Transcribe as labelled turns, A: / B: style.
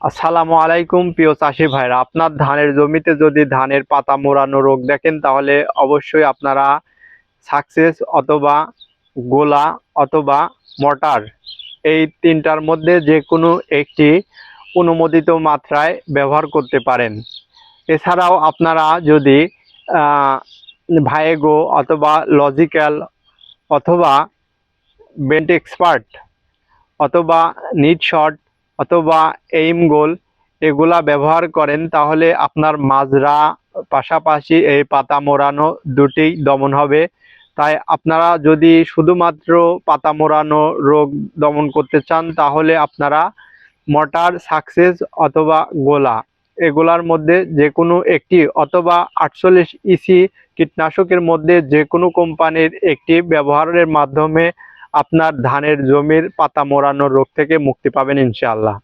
A: আসসালামু আলাইকুম প্রিয় চাষি ভাইরা। আপনার ধানের জমিতে যদি ধানের পাতা মোড়ানো রোগ দেখেন, তাহলে অবশ্যই আপনারা সাকসেস অথবা গোলা অথবা মটার এই তিনটার মধ্যে যে কোনো একটি অনুমোদিত মাত্রায় ব্যবহার করতে পারেন। এছাড়াও আপনারা যদি ভায়েগো অথবা লজিক্যাল অথবা বেন্ট এক্সপার্ট অথবা নিট শট অথবা এইম গোল এগুলা ব্যবহার করেন, তাহলে আপনার মাজরা পাশাপাশি এই পাতা মোড়ানো দুটিই দমন হবে। তাই আপনারা যদি শুধুমাত্র পাতা মোড়ানো রোগ দমন করতে চান, তাহলে আপনারা মটার সাকসেস অথবা গোলা এগুলার মধ্যে যে কোনো একটি অথবা আটচল্লিশ ইসি কীটনাশকের মধ্যে যে কোনো কোম্পানির একটি ব্যবহারের মাধ্যমে আপনার ধানের জমির পাতা মোড়ানোর রোগ থেকে মুক্তি পাবেন ইনশাআল্লাহ।